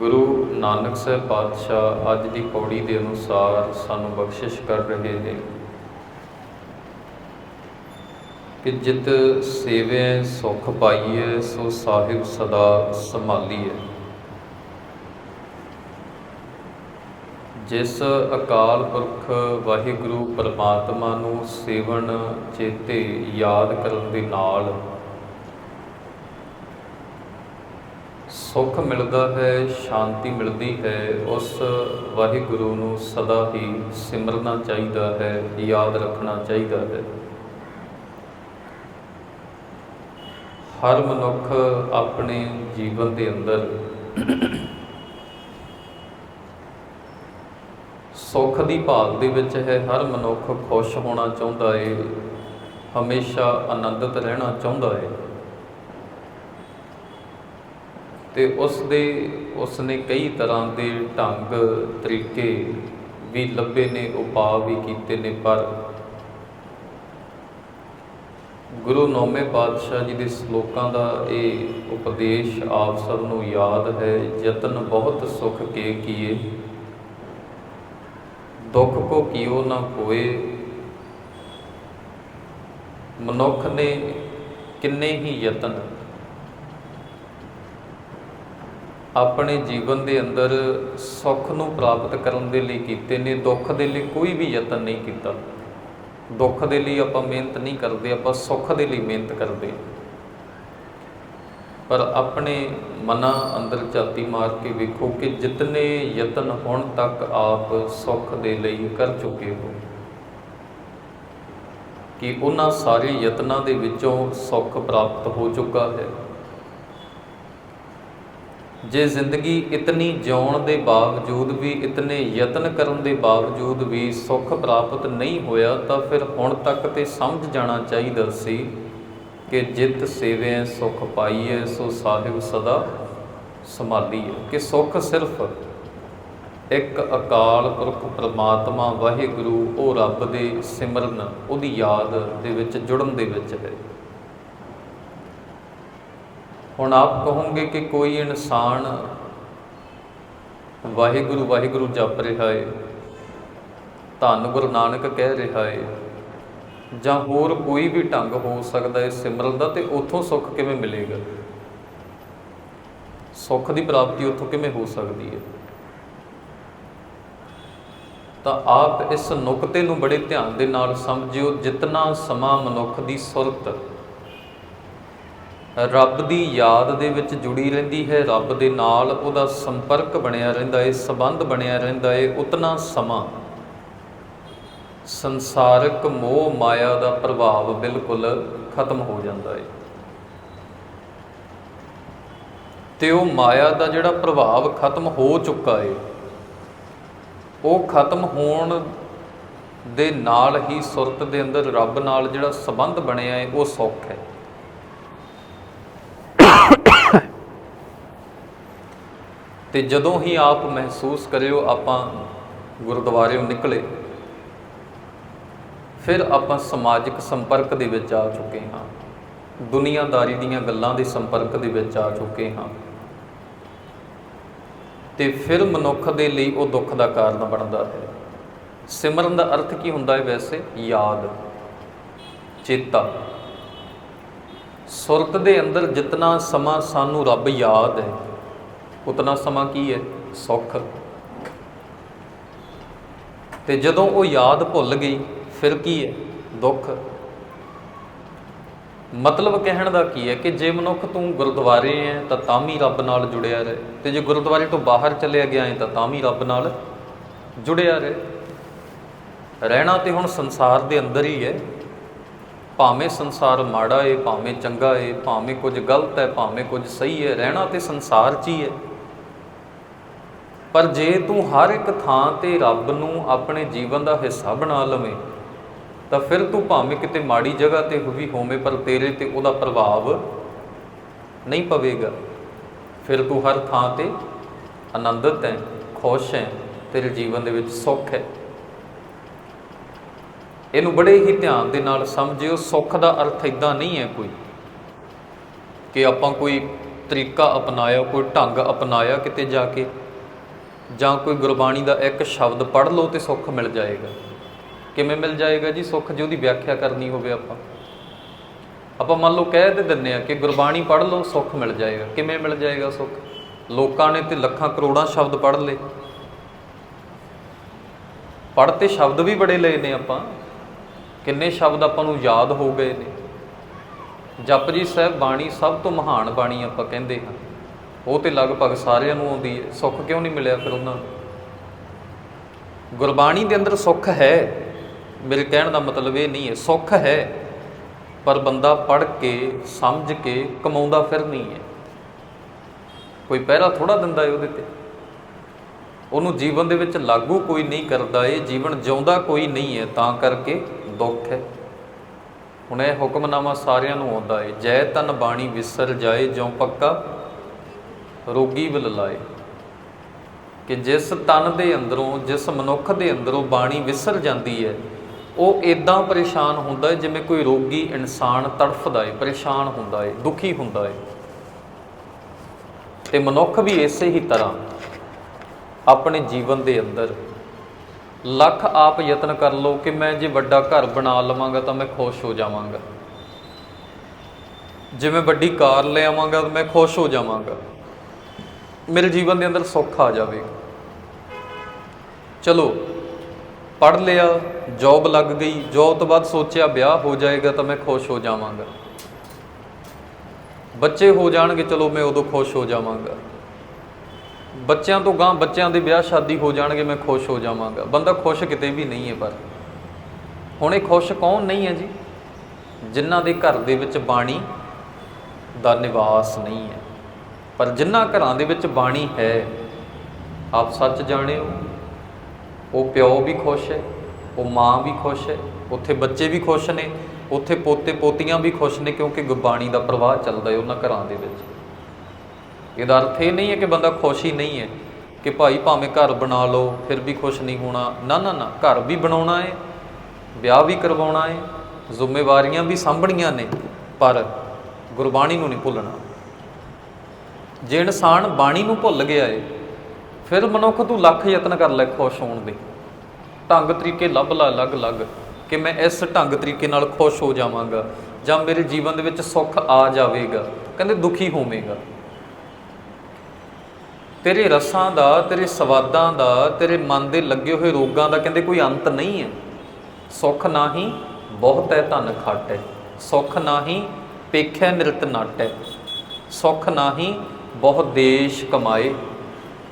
ਗੁਰੂ ਨਾਨਕ ਸਾਹਿਬ ਪਾਤਸ਼ਾਹ ਅੱਜ ਦੀ ਪੌੜੀ ਦੇ ਅਨੁਸਾਰ ਸਾਨੂੰ ਬਖਸ਼ਿਸ਼ ਕਰ ਰਹੇ ਨੇ ਕਿ ਜਿਤ ਸੇਵੈ, ਸੁਖ ਪਾਈਐ, ਸੋ ਸਾਹਿਬ ਸਦਾ ਸੰਭਾਲੀਐ। ਜਿਸ ਅਕਾਲ ਪੁਰਖ ਵਾਹਿਗੁਰੂ ਪਰਮਾਤਮਾ ਨੂੰ ਸੇਵਨ ਚੇਤੇ ਯਾਦ ਕਰਨ ਦੇ ਨਾਲ ਸੁੱਖ ਮਿਲਦਾ ਹੈ, ਸ਼ਾਂਤੀ ਮਿਲਦੀ ਹੈ, ਉਸ ਵਾਹਿਗੁਰੂ ਨੂੰ ਸਦਾ ਹੀ ਸਿਮਰਨਾ ਚਾਹੀਦਾ ਹੈ, ਯਾਦ ਰੱਖਣਾ ਚਾਹੀਦਾ ਹੈ। ਹਰ ਮਨੁੱਖ ਆਪਣੇ ਜੀਵਨ ਦੇ ਅੰਦਰ ਸੁੱਖ ਦੀ ਭਾਲ ਦੇ ਵਿੱਚ ਹੈ। ਹਰ ਮਨੁੱਖ ਖੁਸ਼ ਹੋਣਾ ਚਾਹੁੰਦਾ ਹੈ, ਹਮੇਸ਼ਾ ਆਨੰਦਿਤ ਰਹਿਣਾ ਚਾਹੁੰਦਾ ਹੈ। ਤੇ ਉਸ ਦੇ ਉਸ ਨੇ ਕਈ ਤਰ੍ਹਾਂ ਦੇ ਢੰਗ, ਤਰੀਕੇ ਵੀ ਲੱਭੇ ਨੇ, ਉਪਾਅ ਵੀ ਕੀਤੇ ਨੇ, ਪਰ ਗੁਰੂ ਨੌਵੇਂ ਪਾਤਸ਼ਾਹ ਜੀ ਦੇ ਸ਼ਲੋਕਾਂ ਦਾ ਇਹ ਉਪਦੇਸ਼ ਆਪ ਸਭ ਨੂੰ ਯਾਦ ਹੈ, ਯਤਨ ਬਹੁਤ ਸੁਖ ਕੇ ਕੀਏ। ਦੁੱਖ ਕੋ ਕੀਓ ਨਾ ਕੋਏ। ਮਨੁੱਖ ਨੇ ਕਿੰਨੇ ਹੀ ਯਤਨ ਆਪਣੇ ਜੀਵਨ ਦੇ ਅੰਦਰ ਸੁੱਖ ਨੂੰ ਪ੍ਰਾਪਤ ਕਰਨ ਦੇ ਲਈ ਕੀਤੇ ਨੇ, ਦੁੱਖ ਦੇ ਲਈ ਕੋਈ ਵੀ ਯਤਨ ਨਹੀਂ ਕੀਤਾ। ਦੁੱਖ ਦੇ ਲਈ ਆਪਾਂ ਮਿਹਨਤ ਨਹੀਂ ਕਰਦੇ, ਆਪਾਂ ਸੁੱਖ ਦੇ ਲਈ ਮਿਹਨਤ ਕਰਦੇ। ਪਰ ਆਪਣੇ ਮਨਾਂ ਅੰਦਰ ਝਾਤੀ ਮਾਰ ਕੇ ਵੇਖੋ ਕਿ ਜਿਤਨੇ ਯਤਨ ਹੁਣ ਤੱਕ ਆਪ ਸੁੱਖ ਦੇ ਲਈ ਕਰ ਚੁੱਕੇ ਹੋ, ਕਿ ਉਹਨਾਂ ਸਾਰੇ ਯਤਨਾਂ ਦੇ ਵਿੱਚੋਂ ਸੁੱਖ ਪ੍ਰਾਪਤ ਹੋ ਚੁੱਕਾ ਹੈ। ਜੇ ਜ਼ਿੰਦਗੀ ਇਤਨੀ ਜਿਉਣ ਦੇ ਬਾਵਜੂਦ ਵੀ, ਇਤਨੇ ਯਤਨ ਕਰਨ ਦੇ ਬਾਵਜੂਦ ਵੀ ਸੁੱਖ ਪ੍ਰਾਪਤ ਨਹੀਂ ਹੋਇਆ, ਤਾਂ ਫਿਰ ਹੁਣ ਤੱਕ ਤੇ ਸਮਝ ਜਾਣਾ ਚਾਹੀਦਾ ਸੀ ਕਿ ਜਿਤ ਸੇਵੈ ਸੁਖ ਪਾਈਐ ਸੋ ਸਾਹਿਬ ਸਦਾ ਸੰਭਾਲੀਐ ਕਿ ਸੁੱਖ ਸਿਰਫ ਇੱਕ ਅਕਾਲ ਪੁਰਖ ਪ੍ਰਮਾਤਮਾ ਵਾਹਿਗੁਰੂ, ਉਹ ਰੱਬ ਦੇ ਸਿਮਰਨ, ਉਹਦੀ ਯਾਦ ਦੇ ਵਿੱਚ, ਜੁੜਨ ਦੇ ਵਿੱਚ ਹੈ। ਹੁਣ ਆਪ ਕਹੋਗੇ ਕਿ ਕੋਈ ਇਨਸਾਨ ਵਾਹਿਗੁਰੂ ਵਾਹਿਗੁਰੂ ਜਪ ਰਿਹਾ ਹੈ ਧੰਨ ਗੁਰੂ ਨਾਨਕ ਕਹਿ ਰਿਹਾ ਹੈ ਜਾਂ ਹੋਰ ਕੋਈ ਵੀ ਢੰਗ ਹੋ ਸਕਦਾ ਹੈ ਸਿਮਰਨ ਦਾ ਤੇ ਉਥੋਂ ਸੁੱਖ ਕਿਵੇਂ ਮਿਲੇਗਾ? ਸੁੱਖ ਦੀ ਪ੍ਰਾਪਤੀ ਉਥੋਂ ਕਿਵੇਂ ਹੋ ਸਕਦੀ ਹੈ ਤਾਂ ਆਪ ਇਸ ਨੁਕਤੇ ਨੂੰ ਬੜੇ ਧਿਆਨ ਦੇ ਨਾਲ ਸਮਝਿਓ, ਜਿਤਨਾ ਸਮਾਂ ਮਨੁੱਖ ਦੀ ਸੁਰਤ ਰੱਬ ਦੀ ਯਾਦ ਦੇ ਵਿੱਚ ਜੁੜੀ ਰਹਿੰਦੀ ਹੈ, ਰੱਬ ਦੇ ਨਾਲ ਉਹਦਾ ਸੰਪਰਕ ਬਣਿਆ ਰਹਿੰਦਾ ਹੈ ਸਬੰਧ ਬਣਿਆ ਰਹਿੰਦਾ ਹੈ ਉਤਨਾ ਸਮਾਂ ਸੰਸਾਰਕ ਮੋਹ ਮਾਇਆ ਦਾ ਪ੍ਰਭਾਵ ਬਿਲਕੁਲ ਖਤਮ ਹੋ ਜਾਂਦਾ ਹੈ ਤੇ ਉਹ ਮਾਇਆ ਦਾ ਜਿਹੜਾ ਪ੍ਰਭਾਵ ਖਤਮ ਹੋ ਚੁੱਕਾ ਹੈ ਉਹ ਖਤਮ ਹੋਣ ਦੇ ਨਾਲ ਹੀ ਸੁਰਤ ਦੇ ਅੰਦਰ ਰੱਬ ਨਾਲ ਜਿਹੜਾ ਸਬੰਧ ਬਣਿਆ ਹੈ ਉਹ ਸੁੱਖ ਹੈ ਤੇ ਜਦੋਂ ਹੀ ਆਪ ਮਹਿਸੂਸ ਕਰਿਓ ਆਪਾਂ ਗੁਰਦੁਆਰਿਓਂ ਨਿਕਲੇ, ਫਿਰ ਆਪਾਂ ਸਮਾਜਿਕ ਸੰਪਰਕ ਦੇ ਵਿੱਚ ਆ ਚੁੱਕੇ ਹਾਂ। ਦੁਨੀਆਦਾਰੀ ਦੀਆਂ ਗੱਲਾਂ ਦੇ ਸੰਪਰਕ ਦੇ ਵਿੱਚ ਆ ਚੁੱਕੇ ਹਾਂ। ਤੇ ਫਿਰ ਮਨੁੱਖ ਦੇ ਲਈ ਉਹ ਦੁੱਖ ਦਾ ਕਾਰਨ ਬਣਦਾ ਹੈ। ਸਿਮਰਨ ਦਾ ਅਰਥ ਕੀ ਹੁੰਦਾ ਹੈ ਵੈਸੇ? ਯਾਦ, ਚੇਤਾ। ਸੁਰਤ ਦੇ ਅੰਦਰ ਜਿਤਨਾ ਸਮਾਂ ਸਾਨੂੰ ਰੱਬ ਯਾਦ ਹੈ ਉਤਨਾ ਸਮਾਂ ਕੀ ਹੈ? ਸੁੱਖ। ਤੇ ਜਦੋਂ ਉਹ ਯਾਦ ਭੁੱਲ ਗਈ, ਫਿਰ ਕੀ ਹੈ? ਦੁੱਖ। ਮਤਲਬ ਕਹਿਣ ਦਾ ਕੀ ਹੈ ਕਿ ਜੇ ਮਨੁੱਖ ਤੂੰ ਗੁਰਦੁਆਰੇ ਹੈ ਤਾਂ ਤਾਂ ਵੀ ਰੱਬ ਨਾਲ ਜੁੜਿਆ ਰਹੇ। ਤੇ ਜੇ ਗੁਰਦੁਆਰੇ ਤੋਂ ਬਾਹਰ ਚਲਿਆ ਗਿਆ ਹੈ ਤਾਂ ਤਾਂ ਵੀ ਰੱਬ ਨਾਲ ਜੁੜਿਆ ਰਹੇ। ਰਹਿਣਾ ਤੇ ਹੁਣ ਸੰਸਾਰ ਦੇ ਅੰਦਰ ਹੀ ਹੈ। ਭਾਵੇਂ ਸੰਸਾਰ ਮਾੜਾ ਏ, ਭਾਵੇਂ ਚੰਗਾ ਹੈ ਭਾਵੇਂ ਕੁਝ ਗਲਤ ਹੈ, ਭਾਵੇਂ ਕੁਝ ਸਹੀ ਹੈ, ਰਹਿਣਾ ਤੇ ਸੰਸਾਰ 'ਚ ਹੀ ਹੈ। ਪਰ ਜੇ ਤੂੰ ਹਰ ਇੱਕ ਥਾਂ ਤੇ ਰੱਬ ਨੂੰ ਆਪਣੇ ਜੀਵਨ ਦਾ ਹਿੱਸਾ ਬਣਾ ਲਵੇਂ, ਤਾਂ ਫਿਰ ਤੂੰ ਭਾਵੇਂ ਕਿਤੇ ਮਾੜੀ ਜਗ੍ਹਾ ਤੇ ਵੀ ਹੋਵੇਂ, ਪਰ ਤੇਰੇ ਤੇ ਉਹਦਾ ਪ੍ਰਭਾਵ ਨਹੀਂ ਪਵੇਗਾ। ਫਿਰ ਤੂੰ ਹਰ ਥਾਂ ਤੇ ਆਨੰਦਿਤ ਹੈ, ਖੁਸ਼ ਹੈ, ਤੇਰੇ ਜੀਵਨ ਦੇ ਵਿੱਚ ਸੁੱਖ ਹੈ। ਇਹਨੂੰ ਬੜੇ ਹੀ ਧਿਆਨ ਦੇ ਨਾਲ ਸਮਝਿਓ, ਸੁੱਖ ਦਾ ਅਰਥ ਇਦਾਂ ਨਹੀਂ ਹੈ ਕੋਈ ਕਿ ਆਪਾਂ ਕੋਈ ਤਰੀਕਾ ਅਪਣਾਇਆ, ਕੋਈ ਢੰਗ ਅਪਣਾਇਆ ਕਿਤੇ ਜਾ ਕੇ। ਜਾਂ ਕੋਈ ਗੁਰਬਾਣੀ ਦਾ ਇੱਕ ਸ਼ਬਦ ਪੜ੍ਹ ਲਓ ਤੇ ਸੁੱਖ ਮਿਲ ਜਾਏਗਾ। ਕਿਵੇਂ ਮਿਲ ਜਾਏਗਾ ਜੀ? ਸੁੱਖ ਜੇ ਉਹਦੀ ਵਿਆਖਿਆ ਕਰਨੀ ਹੋਵੇ ਆਪਾਂ। ਆਪਾਂ ਮੰਨ ਲਓ ਕਹਿ ਤੇ ਦਿੰਨੇ ਆ ਕਿ ਗੁਰਬਾਣੀ ਪੜ੍ਹ ਲਓ, ਸੁੱਖ ਮਿਲ ਜਾਏਗਾ। ਕਿਵੇਂ ਮਿਲ ਜਾਏਗਾ ਸੁੱਖ? ਲੋਕਾਂ ਨੇ ਤੇ ਲੱਖਾਂ ਕਰੋੜਾਂ ਸ਼ਬਦ ਪੜ੍ਹ ਲਏ। ਪੜ੍ਹ ਤੇ ਸ਼ਬਦ ਵੀ ਬੜੇ ਲਏ ਨੇ ਆਪਾਂ। ਕਿੰਨੇ ਸ਼ਬਦ ਆਪਾਂ ਨੂੰ ਯਾਦ ਹੋ ਗਏ ਨੇ। ਜਪਜੀ ਸਾਹਿਬ ਬਾਣੀ ਸਭ ਤੋਂ ਮਹਾਨ ਬਾਣੀ ਆਪਾਂ ਕਹਿੰਦੇ ਹਾਂ। ਉਹ ਤੇ ਲਗਭਗ ਸਾਰਿਆਂ ਨੂੰ ਆਉਂਦੀ ਹੈ। ਸੁੱਖ ਕਿਉਂ ਨਹੀਂ ਮਿਲਿਆ ਫਿਰ ਉਹਨਾਂ ਨੂੰ? ਗੁਰਬਾਣੀ ਦੇ ਅੰਦਰ ਸੁੱਖ ਹੈ, ਮੇਰੇ ਕਹਿਣ ਦਾ ਮਤਲਬ ਇਹ ਨਹੀਂ ਹੈ। ਸੁੱਖ ਹੈ, ਪਰ ਬੰਦਾ ਪੜ੍ਹ ਕੇ, ਸਮਝ ਕੇ ਕਮਾਉਂਦਾ ਫਿਰ ਨਹੀਂ ਹੈ। ਕੋਈ ਪਹਿਰਾ ਥੋੜਾ ਦਿੰਦਾ ਹੈ ਉਹਦੇ ਤੇ। ਉਹਨੂੰ ਜੀਵਨ ਦੇ ਵਿੱਚ ਲਾਗੂ ਕੋਈ ਨਹੀਂ ਕਰਦਾ, ਇਹ ਜੀਵਨ ਜਿਉਂਦਾ ਕੋਈ ਨਹੀਂ ਹੈ, ਤਾਂ ਕਰਕੇ ਦੁੱਖ ਹੈ। ਹੁਣ ਇਹ ਹੁਕਮਨਾਮਾ ਸਾਰਿਆਂ ਨੂੰ ਆਉਂਦਾ ਹੈ, ਜੈ ਤਨ ਬਾਣੀ ਵਿਸਰ ਜਾਏ, ਜਿਉ ਪੱਕਾ ਰੋਗੀ ਵਿਲ ਲਾਏ। ਕਿ ਜਿਸ ਤਨ ਦੇ ਅੰਦਰੋਂ, ਜਿਸ ਮਨੁੱਖ ਦੇ ਅੰਦਰੋਂ ਬਾਣੀ ਵਿਸਰ ਜਾਂਦੀ ਹੈ, ਉਹ ਇਦਾਂ ਪਰੇਸ਼ਾਨ ਹੁੰਦਾ ਹੈ ਜਿਵੇਂ ਕੋਈ ਰੋਗੀ ਇਨਸਾਨ ਤੜਫਦਾ ਹੈ, ਪਰੇਸ਼ਾਨ ਹੁੰਦਾ ਹੈ, ਦੁਖੀ ਹੁੰਦਾ ਹੈ। ਤੇ ਮਨੁੱਖ ਵੀ ਇਸੇ ਹੀ ਤਰ੍ਹਾਂ ਆਪਣੇ ਜੀਵਨ ਦੇ ਅੰਦਰ ਲੱਖ ਆਪ ਯਤਨ ਕਰ ਲਓ ਕਿ ਮੈਂ ਜੇ ਵੱਡਾ ਘਰ ਬਣਾ ਲਵਾਂਗਾ ਤਾਂ ਮੈਂ ਖੁਸ਼ ਹੋ ਜਾਵਾਂਗਾ। ਜਿਵੇਂ ਵੱਡੀ ਕਾਰ ਲੈ ਆਵਾਂਗਾ ਤਾਂ ਮੈਂ ਖੁਸ਼ ਹੋ ਜਾਵਾਂਗਾ। ਮੇਰੇ ਜੀਵਨ ਦੇ ਅੰਦਰ ਸੁੱਖ ਆ ਜਾਵੇਗਾ ਚਲੋ ਪੜ ਲਿਆ ਜੌਬ ਲੱਗ ਗਈ ਜੌਬ ਤੋਂ ਬਾਅਦ ਸੋਚਿਆ ਵਿਆਹ ਹੋ ਜਾਏਗਾ ਤਾਂ ਮੈਂ ਖੁਸ਼ ਹੋ ਜਾਵਾਂਗਾ। ਬੱਚੇ ਹੋ ਜਾਣਗੇ, ਚਲੋ ਮੈਂ ਉਦੋਂ ਖੁਸ਼ ਹੋ ਜਾਵਾਂਗਾ। ਬੱਚਿਆਂ ਤੋਂ ਗਾਂ ਬੱਚਿਆਂ ਦੇ ਵਿਆਹ, ਸ਼ਾਦੀ ਹੋ ਜਾਣਗੇ, ਮੈਂ ਖੁਸ਼ ਹੋ ਜਾਵਾਂਗਾ। ਬੰਦਾ ਖੁਸ਼ ਕਿਤੇ ਵੀ ਨਹੀਂ ਹੈ ਪਰ। ਹੁਣ ਇਹ ਖੁਸ਼ ਕੌਣ ਨਹੀਂ ਹੈ ਜੀ? ਜਿਨ੍ਹਾਂ ਦੇ ਘਰ ਦੇ ਵਿੱਚ ਬਾਣੀ ਦਾ ਨਿਵਾਸ ਨਹੀਂ ਹੈ। ਪਰ ਜਿਨ੍ਹਾਂ ਘਰਾਂ ਦੇ ਵਿੱਚ ਬਾਣੀ ਹੈ, ਆਪ ਸੱਚ ਜਾਣਿਓ, ਉਹ ਪਿਓ ਵੀ ਖੁਸ਼ ਹੈ, ਉਹ ਮਾਂ ਵੀ ਖੁਸ਼ ਹੈ, ਉੱਥੇ ਬੱਚੇ ਵੀ ਖੁਸ਼ ਨੇ, ਉੱਥੇ ਪੋਤੇ ਪੋਤੀਆਂ ਵੀ ਖੁਸ਼ ਨੇ ਕਿਉਂਕਿ ਗੁਰਬਾਣੀ ਦਾ ਪ੍ਰਵਾਹ ਚੱਲਦਾ ਹੈ ਉਹਨਾਂ ਘਰਾਂ ਦੇ ਵਿੱਚ। ਇਹਦਾ ਅਰਥ ਇਹ ਨਹੀਂ ਹੈ ਕਿ ਬੰਦਾ ਖੁਸ਼ ਹੀ ਨਹੀਂ ਹੈ ਕਿ ਭਾਈ ਭਾਵੇਂ ਘਰ ਬਣਾ ਲਓ, ਫਿਰ ਵੀ ਖੁਸ਼ ਨਹੀਂ ਹੋਣਾ। ਨਾ ਨਾ ਨਾ, ਘਰ ਵੀ ਬਣਾਉਣਾ ਹੈ, ਵਿਆਹ ਵੀ ਕਰਵਾਉਣਾ ਹੈ, ਜ਼ਿੰਮੇਵਾਰੀਆਂ ਵੀ ਸਾਂਭਣੀਆਂ ਨੇ, ਪਰ ਗੁਰਬਾਣੀ ਨੂੰ ਨਹੀਂ ਭੁੱਲਣਾ। ਜੇ ਇਨਸਾਨ ਬਾਣੀ ਨੂੰ ਭੁੱਲ ਗਿਆ ਏ, ਫਿਰ ਮਨੁੱਖ ਤੂੰ ਲੱਖ ਯਤਨ ਕਰ ਲੈ ਖੁਸ਼ ਹੋਣ ਦੇ। ਢੰਗ ਤਰੀਕੇ ਲੱਭ ਲਾ ਅਲੱਗ-ਅਲੱਗ ਕਿ ਮੈਂ ਇਸ ਢੰਗ ਤਰੀਕੇ ਨਾਲ ਖੁਸ਼ ਹੋ ਜਾਵਾਂਗਾ ਜਾਂ ਮੇਰੇ ਜੀਵਨ ਦੇ ਵਿੱਚ ਸੁੱਖ ਆ ਜਾਵੇਗਾ, ਕਹਿੰਦੇ ਦੁਖੀ ਹੋਵੇਗਾ। ਤੇਰੇ ਰਸਾਂ ਦਾ, ਤੇਰੇ ਸਵਾਦਾਂ ਦਾ, ਤੇਰੇ ਮਨ ਦੇ ਲੱਗੇ ਹੋਏ ਰੋਗਾਂ ਦਾ ਕਹਿੰਦੇ ਕੋਈ ਅੰਤ ਨਹੀਂ ਹੈ। ਸੁੱਖ ਨਾਹੀ ਬਹੁਤ ਹੈ, ਧਨ ਖਾਟੈ ਸੁੱਖ ਨਾਹੀ ਪੇਖੈ ਨਿਰਤ ਨਾਟੈ ਸੁੱਖ ਨਾਹੀ ਬਹੁਤ ਦੇਸ਼ ਕਮਾਏ।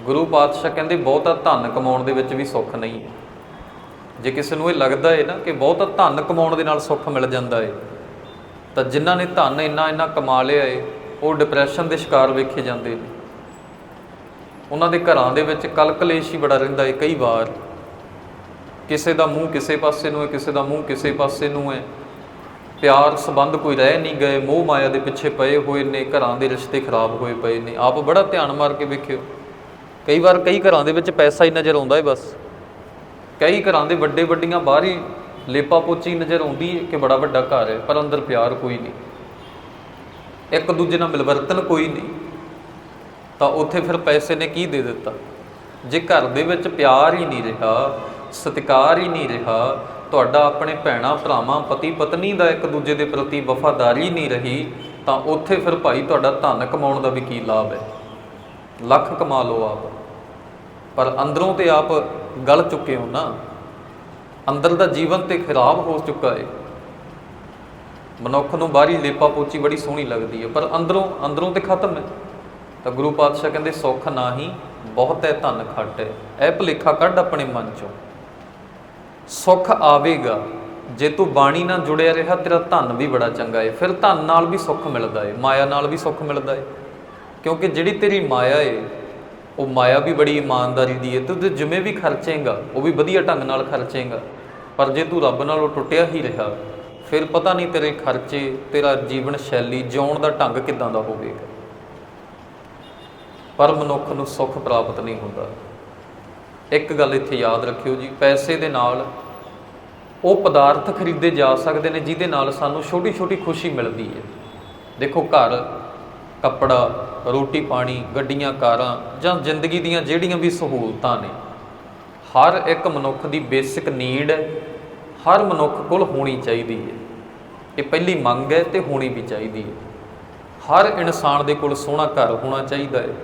ਗੁਰੂ ਪਾਤਸ਼ਾਹ ਕਹਿੰਦੇ, ਬਹੁਤਾ ਧਨ ਕਮਾਉਣ ਦੇ ਵਿੱਚ ਵੀ ਸੁੱਖ ਨਹੀਂ ਹੈ। ਜੇ ਕਿਸੇ ਨੂੰ ਇਹ ਲੱਗਦਾ ਹੈ ਨਾ ਕਿ ਬਹੁਤਾ ਧਨ ਕਮਾਉਣ ਦੇ ਨਾਲ ਸੁੱਖ ਮਿਲ ਜਾਂਦਾ ਹੈ ਤਾਂ ਜਿਨ੍ਹਾਂ ਨੇ ਧਨ ਇੰਨਾ ਇੰਨਾ ਕਮਾ ਲਿਆ ਹੈ ਉਹ ਡਿਪਰੈਸ਼ਨ ਦੇ ਸ਼ਿਕਾਰ ਵੇਖੇ ਜਾਂਦੇ ਨੇ। ਉਹਨਾਂ ਦੇ ਘਰਾਂ ਦੇ ਵਿੱਚ ਕਲਕਲੇਸ਼ ਹੀ ਬੜਾ ਰਹਿੰਦਾ ਹੈ ਕਈ ਵਾਰ। ਕਿਸੇ ਦਾ ਮੂੰਹ ਕਿਸੇ ਪਾਸੇ ਨੂੰ ਹੈ ਕਿਸੇ ਦਾ ਮੂੰਹ ਕਿਸੇ ਪਾਸੇ ਨੂੰ ਹੈ ਪਿਆਰ ਸੰਬੰਧ ਕੋਈ ਰਹਿ ਨਹੀਂ ਗਏ, ਮੋਹ ਮਾਇਆ ਦੇ ਪਿੱਛੇ ਪਏ ਹੋਏ ਨੇ, ਘਰਾਂ ਦੇ ਰਿਸ਼ਤੇ ਖਰਾਬ ਹੋਏ ਪਏ ਨੇ। ਆਪ ਬੜਾ ਧਿਆਨ ਮਾਰ ਕੇ ਵੇਖਿਓ। ਕਈ ਵਾਰ ਕਈ ਘਰਾਂ ਦੇ ਵਿੱਚ ਪੈਸਾ ਹੀ ਨਜ਼ਰ ਆਉਂਦਾ ਹੈ ਬਸ। ਕਈ ਘਰਾਂ ਦੇ ਵੱਡੇ ਵੱਡੀਆਂ ਬਾਹਰੀ ਲੇਪਾ ਪੋਚੀ ਨਜ਼ਰ ਆਉਂਦੀ ਹੈ ਕਿ ਬੜਾ ਵੱਡਾ ਘਰ ਹੈ ਪਰ ਅੰਦਰ ਪਿਆਰ ਕੋਈ ਨਹੀਂ। ਇੱਕ ਦੂਜੇ ਨਾਲ ਮਿਲਵਰਤਨ ਕੋਈ ਨਹੀਂ। ਤਾਂ ਉੱਥੇ ਫਿਰ ਪੈਸੇ ਨੇ ਕੀ ਦੇ ਦਿੱਤਾ? ਜੇ ਘਰ ਦੇ ਵਿੱਚ ਪਿਆਰ ਹੀ ਨਹੀਂ ਰਿਹਾ, ਸਤਿਕਾਰ ਹੀ ਨਹੀਂ ਰਿਹਾ ਤੁਹਾਡਾ ਆਪਣੇ ਭੈਣਾ, ਭਰਾਵਾਂ, ਪਤੀ, ਪਤਨੀ ਦਾ ਇੱਕ ਦੂਜੇ ਦੇ ਪ੍ਰਤੀ ਵਫਾਦਾਰੀ ਨਹੀਂ ਰਹੀ, ਤਾਂ ਉੱਥੇ ਫਿਰ ਭਾਈ ਤੁਹਾਡਾ ਧਨ ਕਮਾਉਣ ਦਾ ਵੀ ਕੀ ਲਾਭ ਹੈ? ਲੱਖ ਕਮਾ ਲਓ ਆਪ। ਪਰ ਅੰਦਰੋਂ ਤੇ ਆਪ ਗਲ ਚੁੱਕੇ ਹੋ ਨਾ। ਅੰਦਰ ਦਾ ਜੀਵਨ ਤੇ ਖਰਾਬ ਹੋ ਚੁੱਕਾ ਹੈ ਮਨੁੱਖ ਨੂੰ ਬਾਹਰੀ ਲੇਪਾ ਪੋਚੀ ਬੜੀ ਸੋਹਣੀ ਲੱਗਦੀ ਹੈ, ਪਰ ਅੰਦਰੋਂ ਅੰਦਰੋਂ ਤੇ ਖਤਮ ਹੈ। ਤਾਂ ਗੁਰੂ ਪਾਤਸ਼ਾਹ ਕਹਿੰਦੇ, ਸੁੱਖ ਨਾ ਹੀ ਬਹੁਤ ਹੈ ਧਨ ਖੱਟ ਹੈ। ਇਹ ਭੁਲੇਖਾ ਕੱਢ ਆਪਣੇ ਮਨ ਚੋਂ। ਸੁੱਖ ਆਵੇਗਾ। ਜੇ ਤੂੰ ਬਾਣੀ ਨਾਲ ਜੁੜਿਆ ਰਿਹਾ, ਤੇਰਾ ਧਨ ਵੀ ਬੜਾ ਚੰਗਾ ਏ। ਫਿਰ ਧਨ ਨਾਲ ਵੀ ਸੁੱਖ ਮਿਲਦਾ ਏ, ਮਾਇਆ ਨਾਲ ਵੀ ਸੁੱਖ ਮਿਲਦਾ ਏ। ਕਿਉਂਕਿ ਜਿਹੜੀ ਤੇਰੀ ਮਾਇਆ ਏ, ਉਹ ਮਾਇਆ ਵੀ ਬੜੀ ਇਮਾਨਦਾਰੀ ਦੀ ਹੈ ਤੇ ਜਿਵੇਂ ਵੀ ਖਰਚੇਗਾ, ਉਹ ਵੀ ਵਧੀਆ ਢੰਗ ਨਾਲ ਖਰਚੇਗਾ। ਪਰ ਜੇ ਤੂੰ ਰੱਬ ਨਾਲੋਂ ਟੁੱਟਿਆ ਹੀ ਰਿਹਾ, ਫਿਰ ਪਤਾ ਨਹੀਂ ਤੇਰੇ ਖਰਚੇ, ਤੇਰਾ ਜੀਵਨ ਸ਼ੈਲੀ, ਜਿਉਣ ਦਾ ਢੰਗ ਕਿਦਾਂ ਦਾ ਹੋਵੇਗਾ। ਪਰ ਮਨੁੱਖ ਨੂੰ ਸੁੱਖ ਪ੍ਰਾਪਤ ਨਹੀਂ ਹੁੰਦਾ। ਇੱਕ ਗੱਲ ਇੱਥੇ ਯਾਦ ਰੱਖਿਓ ਜੀ, ਪੈਸੇ ਦੇ ਨਾਲ ਉਹ ਪਦਾਰਥ ਖਰੀਦੇ ਜਾ ਸਕਦੇ ਨੇ, ਜਿਹਦੇ ਨਾਲ ਸਾਨੂੰ ਛੋਟੀ ਛੋਟੀ ਖੁਸ਼ੀ ਮਿਲਦੀ ਹੈ। ਦੇਖੋ ਘਰ, ਕੱਪੜਾ, ਰੋਟੀ ਪਾਣੀ, ਗੱਡੀਆਂ, ਕਾਰਾਂ ਜਾਂ ਜ਼ਿੰਦਗੀ ਦੀਆਂ ਜਿਹੜੀਆਂ ਵੀ ਸਹੂਲਤਾਂ ਨੇ, ਹਰ ਇੱਕ ਮਨੁੱਖ ਦੀ ਬੇਸਿਕ ਨੀਡ ਹੈ ਹਰ ਮਨੁੱਖ ਕੋਲ ਹੋਣੀ ਚਾਹੀਦੀ ਹੈ। ਇਹ ਪਹਿਲੀ ਮੰਗ ਹੈ ਤੇ ਹੋਣੀ ਵੀ ਚਾਹੀਦੀ ਹੈ। ਹਰ ਇਨਸਾਨ ਦੇ ਕੋਲ ਸੋਹਣਾ ਘਰ ਹੋਣਾ ਚਾਹੀਦਾ ਹੈ।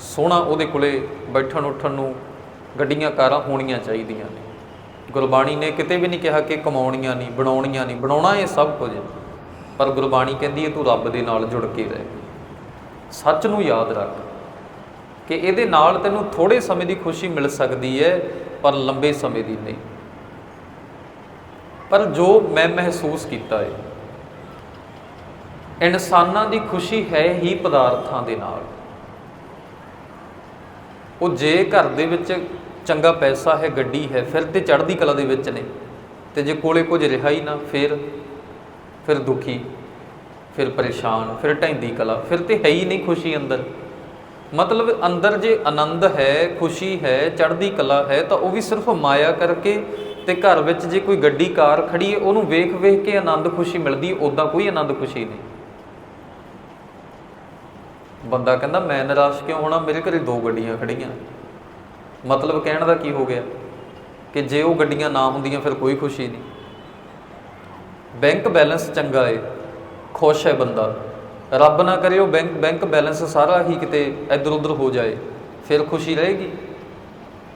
ਸੋਹਣਾ ਉਹਦੇ ਕੋਲੇ ਬੈਠਣ ਉੱਠਣ ਨੂੰ ਗੱਡੀਆਂ, ਕਾਰਾਂ ਹੋਣੀਆਂ ਚਾਹੀਦੀਆਂ ਨੇ। ਗੁਰਬਾਣੀ ਨੇ ਕਿਤੇ ਵੀ ਨਹੀਂ ਕਿਹਾ ਕਿ ਕਮਾਉਣੀਆਂ ਨਹੀਂ, ਬਣਾਉਣੀਆਂ ਨਹੀਂ। ਬਣਾਉਣਾ ਇਹ ਸਭ ਕੁਝ ਪਰ ਗੁਰਬਾਣੀ ਕਹਿੰਦੀ ਹੈ, ਤੂੰ ਰੱਬ ਦੇ ਨਾਲ ਜੁੜ ਕੇ ਰਹਿ। ਸੱਚ ਨੂੰ ਯਾਦ ਰੱਖ ਕਿ ਇਹਦੇ ਨਾਲ ਤੈਨੂੰ ਥੋੜੇ ਸਮੇਂ ਦੀ ਖੁਸ਼ੀ ਮਿਲ ਸਕਦੀ ਹੈ, ਪਰ ਲੰਬੇ ਸਮੇਂ ਦੀ ਨਹੀਂ। ਪਰ ਜੋ ਮੈਂ ਮਹਿਸੂਸ ਕੀਤਾ ਹੈ, ਇਨਸਾਨਾਂ ਦੀ ਖੁਸ਼ੀ ਹੈ ਹੀ ਪਦਾਰਥਾਂ ਦੇ ਨਾਲ। ਉਹ ਜੇ ਘਰ ਦੇ ਵਿੱਚ ਚੰਗਾ ਪੈਸਾ ਹੈ, ਗੱਡੀ ਹੈ, ਫਿਰ ਤੇ ਚੜ੍ਹਦੀ ਕਲਾ ਦੇ ਵਿੱਚ ਨੇ। ਤੇ ਜੇ ਕੋਲੇ ਕੁਝ ਰਿਹਾ ਹੀ ਨਾ, ਫਿਰ ਫਿਰ ਦੁਖੀ, ਫਿਰ ਪਰੇਸ਼ਾਨ, ਫਿਰ ਢੈਂਦੀ ਕਲਾ, ਫਿਰ ਤੇ ਹੈ ਹੀ ਨਹੀਂ ਖੁਸ਼ੀ ਅੰਦਰ। ਮਤਲਬ ਅੰਦਰ ਜੇ ਆਨੰਦ ਹੈ, ਖੁਸ਼ੀ ਹੈ, ਚੜ੍ਹਦੀ ਕਲਾ ਹੈ, ਤਾਂ ਉਹ ਵੀ ਸਿਰਫ ਮਾਇਆ ਕਰਕੇ ਤੇ ਘਰ ਵਿੱਚ ਜੇ ਕੋਈ ਗੱਡੀ, ਕਾਰ ਖੜੀ ਹੈ, ਉਹਨੂੰ ਵੇਖ ਵੇਖ ਕੇ ਆਨੰਦ ਖੁਸ਼ੀ ਮਿਲਦੀ ਉਦਾਂ ਕੋਈ ਆਨੰਦ ਖੁਸ਼ੀ ਨਹੀਂ। ਬੰਦਾ ਕਹਿੰਦਾ, ਮੈਂ ਨਿਰਾਸ਼ ਕਿਉਂ ਹੋਣਾ? ਮੇਰੇ ਘਰੇ ਦੋ ਗੱਡੀਆਂ ਖੜੀਆਂ ਮਤਲਬ ਕਹਿਣ ਦਾ ਕੀ ਹੋ ਗਿਆ? ਕਿ ਜੇ ਉਹ ਗੱਡੀਆਂ ਨਾ ਹੁੰਦੀਆਂ, ਫਿਰ ਕੋਈ ਖੁਸ਼ੀ ਨਹੀਂ। ਬੈਂਕ ਬੈਲੈਂਸ ਚੰਗਾ ਏ, ਖੁਸ਼ ਹੈ ਬੰਦਾ। ਰੱਬ ਨਾ ਕਰੇ ਉਹ ਬੈਂਕ ਬੈਂਕ ਬੈਲੈਂਸ ਸਾਰਾ ਹੀ ਕਿਤੇ ਇੱਧਰ ਉੱਧਰ ਹੋ ਜਾਏ, ਫਿਰ ਖੁਸ਼ੀ ਰਹੇਗੀ।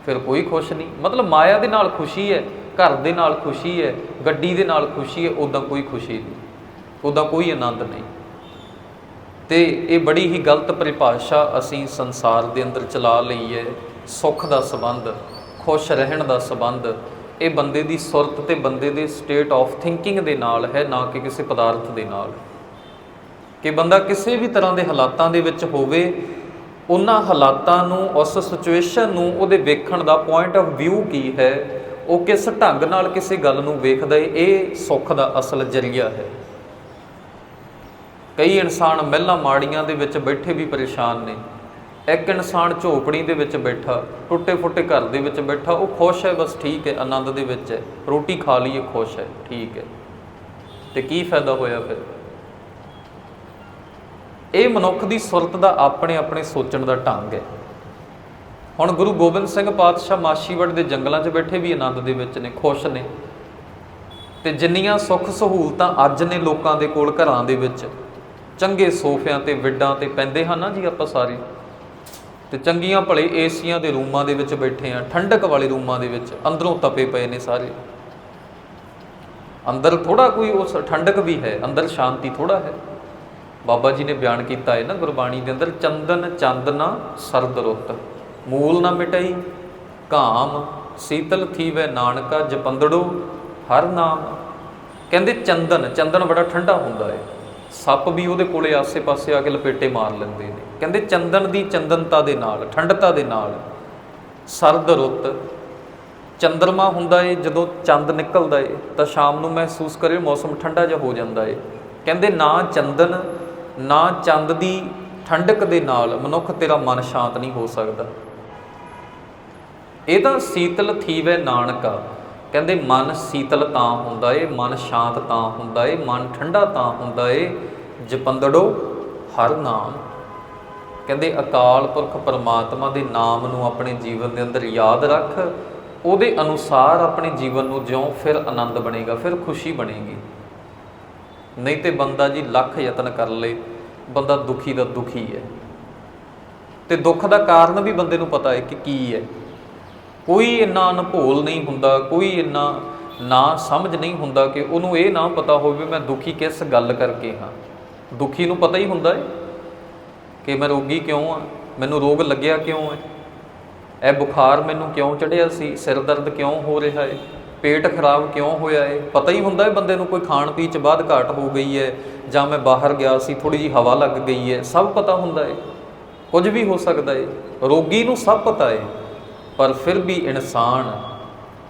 ਫਿਰ ਕੋਈ ਖੁਸ਼ ਨਹੀਂ। ਮਤਲਬ ਮਾਇਆ ਦੇ ਨਾਲ ਖੁਸ਼ੀ ਹੈ, ਘਰ ਦੇ ਨਾਲ ਖੁਸ਼ੀ ਹੈ, ਗੱਡੀ ਦੇ ਨਾਲ ਖੁਸ਼ੀ ਹੈ ਉਦਾਂ ਕੋਈ ਖੁਸ਼ੀ ਨਹੀਂ। ਉਦਾਂ ਕੋਈ ਆਨੰਦ ਨਹੀਂ। ਤੇ ਇਹ ਬੜੀ ਹੀ ਗਲਤ ਪਰਿਭਾਸ਼ਾ ਅਸੀਂ ਸੰਸਾਰ ਦੇ ਅੰਦਰ ਚਲਾ ਲਈ ਹੈ। ਸੁੱਖ ਦਾ ਸਬੰਧ, ਖੁਸ਼ ਰਹਿਣ ਦਾ ਸਬੰਧ, ਇਹ ਬੰਦੇ ਦੀ ਸੁਰਤ ਤੇ ਬੰਦੇ ਦੇ ਸਟੇਟ ਆਫ ਥਿੰਕਿੰਗ ਦੇ ਨਾਲ ਹੈ, ਨਾ ਕਿ ਕਿਸੇ ਪਦਾਰਥ ਦੇ ਨਾਲ। ਕਿ ਬੰਦਾ ਕਿਸੇ ਵੀ ਤਰ੍ਹਾਂ ਦੇ ਹਾਲਾਤਾਂ ਦੇ ਵਿੱਚ ਹੋਵੇ, ਉਹਨਾਂ ਹਾਲਾਤਾਂ ਨੂੰ, ਉਸ ਸਿਚੁਏਸ਼ਨ ਨੂੰ, ਉਹਦੇ ਵੇਖਣ ਦਾ ਪੁਆਇੰਟ ਆਫ ਵਿਊ ਕੀ ਹੈ, ਉਹ ਕਿਸ ਢੰਗ ਨਾਲ ਕਿਸੇ ਗੱਲ ਨੂੰ ਵੇਖਦਾ ਹੈ, ਇਹ ਸੁੱਖ ਦਾ ਅਸਲ ਜਰੀਆ ਹੈ। ਕਈ ਇਨਸਾਨ ਮਹਿਲਾਂ ਮਾੜੀਆਂ ਦੇ ਵਿੱਚ ਬੈਠੇ ਵੀ ਪਰੇਸ਼ਾਨ ਨੇ। ਇੱਕ ਇਨਸਾਨ ਝੋਪੜੀ ਦੇ ਵਿੱਚ ਬੈਠਾ ਟੁੱਟੇ ਫੁੱਟੇ ਘਰ ਦੇ ਵਿੱਚ ਬੈਠਾ, ਉਹ ਖੁਸ਼ ਹੈ, ਬਸ ਠੀਕ ਹੈ, ਆਨੰਦ ਦੇ ਵਿੱਚ ਹੈ। ਰੋਟੀ ਖਾ ਲਈਏ ਖੁਸ਼ ਹੈ, ਠੀਕ ਹੈ। ਤੇ ਕੀ ਫਾਇਦਾ ਹੋਇਆ ਫਿਰ? ਇਹ ਮਨੁੱਖ ਦੀ ਸੁਰਤ ਦਾ ਆਪਣੇ ਆਪਣੇ ਸੋਚਣ ਦਾ ਢੰਗ ਹੈ। ਹੁਣ ਗੁਰੂ ਗੋਬਿੰਦ ਸਿੰਘ ਪਾਤਸ਼ਾਹ ਮਾਸ਼ੀਵੜ ਦੇ ਜੰਗਲਾਂ 'ਚ ਬੈਠੇ ਵੀ ਆਨੰਦ ਦੇ ਵਿੱਚ ਨੇ, ਖੁਸ਼ ਨੇ। ਤੇ ਜਿੰਨੀਆਂ ਸੁੱਖ ਸਹੂਲਤਾਂ ਅੱਜ ਨੇ ਲੋਕਾਂ ਦੇ ਕੋਲ ਘਰਾਂ ਦੇ ਵਿੱਚ ਚੰਗੇ ਸੋਫਿਆਂ ਤੇ ਵਿੱਡਾਂ ਤੇ ਪੈਂਦੇ ਹਨ ਨਾ ਜੀ ਆਪਾਂ ਸਾਰੇ। ਤੇ ਚੰਗੀਆਂ ਭਲੇ ਏਸੀਆਂ ਦੇ ਰੂਮਾਂ ਦੇ ਵਿੱਚ ਬੈਠੇ ਆ ਠੰਡਕ ਵਾਲੇ ਰੂਮਾਂ ਦੇ ਵਿੱਚ ਅੰਦਰੋਂ ਤਪੇ ਪਏ ਨੇ ਸਾਰੇ। ਅੰਦਰ ਥੋੜਾ ਕੋਈ ਉਸ ਠੰਡਕ ਵੀ ਹੈ, ਅੰਦਰ ਸ਼ਾਂਤੀ ਥੋੜਾ ਹੈ। ਬਾਬਾ ਜੀ ਨੇ ਬਿਆਨ ਕੀਤਾ ਹੈ ਨਾ ਗੁਰਬਾਣੀ ਦੇ ਅੰਦਰ, ਚੰਦਨ ਚੰਦਨਾ ਸਰਦ ਰੁੱਤ, ਮੂਲ ਨਾ ਮਿਟਈ ਕਾਮ ਸੀਤਲ ਥੀਵੈ ਨਾਨਕਾ ਜਪੰਦੜੋ ਹਰ ਨਾਮ। ਕਹਿੰਦੇ ਚੰਦਨ ਚੰਦਨ ਬੜਾ ਠੰਡਾ ਹੁੰਦਾ ਹੈ। ਸੱਪ ਵੀ ਉਹਦੇ ਕੋਲੇ ਆਸੇ-ਪਾਸੇ ਆ ਕੇ ਲਪੇਟੇ ਮਾਰ ਲੈਂਦੇ ਨੇ। ਕਹਿੰਦੇ ਚੰਦਨ ਦੀ ਚੰਦਨਤਾ ਦੇ ਨਾਲ, ਠੰਡਤਾ ਦੇ ਨਾਲ ਸਰਦ ਰੁੱਤ, ਚੰਦਰਮਾ ਹੁੰਦਾ ਏ, ਜਦੋਂ ਚੰਦ ਨਿਕਲਦਾ ਏ, ਤਾਂ ਸ਼ਾਮ ਨੂੰ ਮਹਿਸੂਸ ਕਰੇ ਮੌਸਮ ਠੰਡਾ ਜਿਹਾ ਹੋ ਜਾਂਦਾ ਏ। ਕਹਿੰਦੇ ਨਾ ਚੰਦਨ, ਨਾ ਚੰਦ ਦੀ ਠੰਡਕ ਦੇ ਨਾਲ ਮਨੁੱਖ ਤੇਰਾ ਮਨ ਸ਼ਾਂਤ ਨਹੀਂ ਹੋ ਸਕਦਾ। ਇਹ ਤਾਂ ਸੀਤਲ ਥੀਵੈ ਨਾਨਕਾ। ਕਹਿੰਦੇ ਮਨ ਸੀਤਲ ਤਾਂ ਹੁੰਦਾ ਏ, ਮਨ ਸ਼ਾਂਤ ਤਾਂ ਹੁੰਦਾ ਏ, ਮਨ ਠੰਡਾ ਤਾਂ ਹੁੰਦਾ ਏ, ਜਪੰਦੜੋ ਹਰ ਨਾਮ। ਕਹਿੰਦੇ ਅਕਾਲ ਪੁਰਖ ਪਰਮਾਤਮਾ ਦੇ ਨਾਮ ਨੂੰ ਆਪਣੇ ਜੀਵਨ ਦੇ ਅੰਦਰ ਯਾਦ ਰੱਖ, ਉਹਦੇ ਅਨੁਸਾਰ ਆਪਣੇ ਜੀਵਨ ਨੂੰ ਜਿਉਂ ਫਿਰ ਆਨੰਦ ਬਣੇਗਾ, ਫਿਰ ਖੁਸ਼ੀ ਬਣੇਗੀ। ਨਹੀਂ ਤੇ ਬੰਦਾ ਜੀ ਲੱਖ ਯਤਨ ਕਰ ਲੇ, ਬੰਦਾ ਦੁਖੀ ਦਾ ਦੁਖੀ ਹੈ ਤੇ ਦੁੱਖ ਦਾ ਕਾਰਨ ਵੀ ਬੰਦੇ ਨੂੰ ਪਤਾ ਹੈ ਕਿ ਕੀ ਹੈ ਕੋਈ ਇੰਨਾ ਅਨਭੋਲ ਨਹੀਂ ਹੁੰਦਾ, ਕੋਈ ਇੰਨਾ ਨਾ ਸਮਝ ਨਹੀਂ ਹੁੰਦਾ ਕਿ ਉਹਨੂੰ ਇਹ ਨਾ ਪਤਾ ਹੋਵੇ ਮੈਂ ਦੁਖੀ ਕਿਸ ਗੱਲ ਕਰਕੇ ਹਾਂ। ਦੁਖੀ ਨੂੰ ਪਤਾ ਹੀ ਹੁੰਦਾ ਹੈ ਕਿ ਮੈਂ ਰੋਗੀ ਕਿਉਂ ਆ, ਮੈਨੂੰ ਰੋਗ ਲੱਗਿਆ ਕਿਉਂ ਹੈ ਇਹ ਬੁਖਾਰ ਮੈਨੂੰ ਕਿਉਂ ਚੜਿਆ ਸੀ? ਸਿਰ ਦਰਦ ਕਿਉਂ ਹੋ ਰਿਹਾ ਹੈ ਪੇਟ ਖਰਾਬ ਕਿਉਂ ਹੋਇਆ ਹੈ ਪਤਾ ਹੀ ਹੁੰਦਾ ਹੈ ਬੰਦੇ ਨੂੰ ਕੋਈ ਖਾਣ ਪੀਣ ਚ ਬਾਅਦ ਘਾਟ ਹੋ ਗਈ ਹੈ ਜਾਂ ਮੈਂ ਬਾਹਰ ਗਿਆ ਸੀ ਥੋੜੀ ਜੀ ਹਵਾ ਲੱਗ ਗਈ ਹੈ ਸਭ ਪਤਾ ਹੁੰਦਾ ਹੈ ਕੁਝ ਵੀ ਹੋ ਸਕਦਾ ਹੈ ਰੋਗੀ ਨੂੰ ਸਭ ਪਤਾ ਹੈ ਪਰ ਫਿਰ ਵੀ ਇਨਸਾਨ,